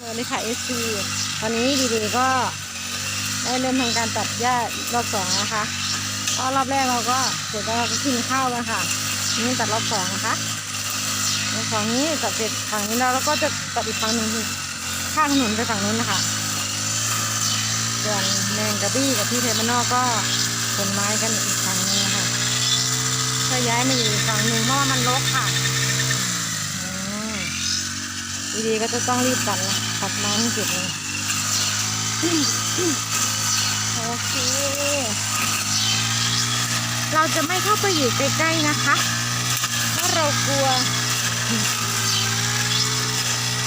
สวัสดีค่ะเอสซีตอนนี้ดีดีก็ได้เริ่มทำการตัดหญ้ารอบสองนะคะก็รอบแรกเราก็เสร็จแล้วเราก็กินข้าวกันค่ะ นี่ตัดรอบสองนะคะรอบสองนี้ตัดเสร็จฝั่งนี้แล้วเราก็จะตัดอีกฝั่งหนึ่งข้างถนนไปฝั่งนู้นนะคะส่วนแมงกะบี้กับพี่เทมานอกก็ขนไม้กันอีกฝั่งหนึงนะคะก็ย้ายมาอยู่อีกฝั่งหนึ่งเพราะว่ามันรกค่ะ ดีๆก็จะต้องรีบตัดนะตัดไม้ให้สร็จเลยโอเค เราจะไม่เข้าไปอยู่ใกล้ๆนะคะ เพราะเรากลัว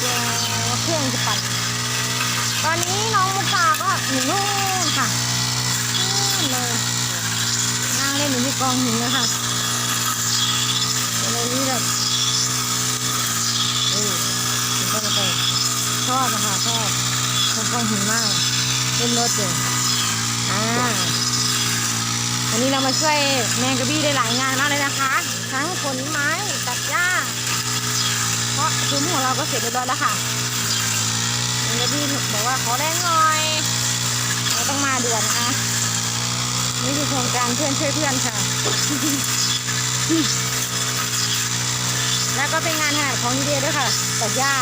กลัวเครื่องจะปั่น ตอนนี้น้องมุกตาก็อยู่นู่นค่ะนู่นเลยนั่งเล่นอยู่ที่กองหินเลยค่ะเลยนี่แบบ เออผมก็จะไปช อบนะคะชอบชอบก้อนหินมากเล่นรถเลยอ่าวันนี้เรามาช่วยแมงกะบี้ได้หลายงานมากเลยนะคะ ทั้งขนไม้ตัดหญ้า เพราะซุ้มของเราก็เสร็จเรียบร้อยแล้วค่ะแมงกะบี้บอกว่าขอแรงหน่อยเราต้องมาด่วนนะคะนี่คือโครงการเพื่อนช่วยเพื่อนค่ะ แล้วก็เป็นงานถนัดของดีเดย์ด้วยค่ะตัดหญ้า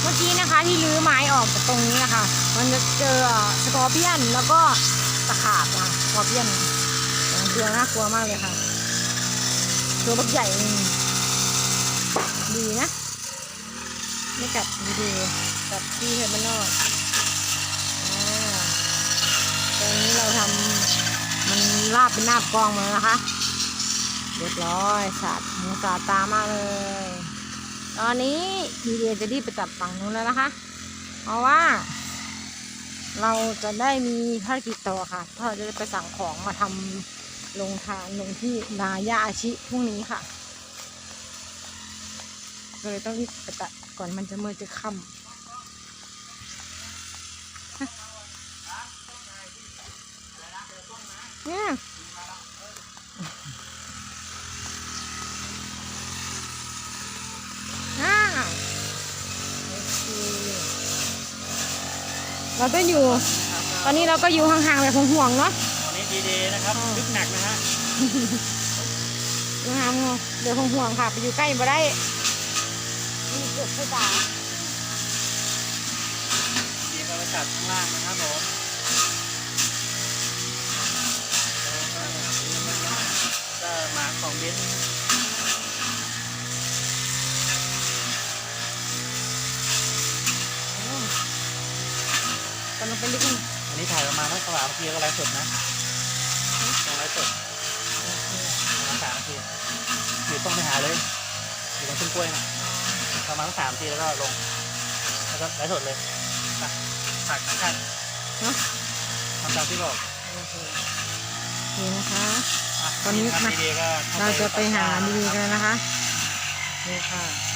เมื่อกี้นะคะที่รื้อไม้ออกจากตรงนี้นะคะมันจะเจอสกอร์เปียนแล้วก็ตะขาบค่ะสกอร์เปียนตัวน่ากลัวมากเลยค่ะตัวบักใหญ่ดีนะ ไม่กัดดีๆกัดที่เห็นมันนอกอ่าตอนนี้เราทำมันลาบเป็นหน้ากองมาแล้วนะคะ เรียบร้อยสาดหมูสาดตามากเลย ตอนนี้ดีเดียจะรีบไปตัดฝั่งนู้นแล้วนะคะ เพราะว่า เราจะได้มีภารกิจต่อค่ะเพราะเราจะไปสั่งของมาทำลงทานลงที่นายาอาชิพรุ่งนี้ค่ะก็เลยต้องรีบไปตัดก่อนมันจะมืดจะค่ำ เนี่ยอ่าโอเค เราต้องอยู่ ตอนนี้เราก็อยู่ห่างๆแบบห่วงๆเนาะตอนนี้ดีเดย์นะครับอ่าลึกหนักนะฮะอยู่ห่างๆเดี๋ยวห่วงๆค่ะ ไปอยู่ใกล้มาได้มีเกิดไฟตาดีก็ไปตัดข้างล่างนะครับผมก็มาของเบนซ์ อืม ตอนลงไปลึกนี่อันนี้ถ่ายประมาณนักสว่างเมื่อกี้ก็ไลฟ์สดนะลงไลฟ์สดประมาณสามนาทีอยู่ต้องไปหาเลยอยู่ตรงต้นกล้วยน่ะประมาณสักสามนาทีแล้วก็ลง แล้วก็ไลฟ์สดเลยนะฝากท่านเนาะทำตามที่บอกโอเคโอเคนะคะะตอนนี้ครับมาดีเดย์ก็เราจะไปหาดีกันนะคะนี่ค่ะ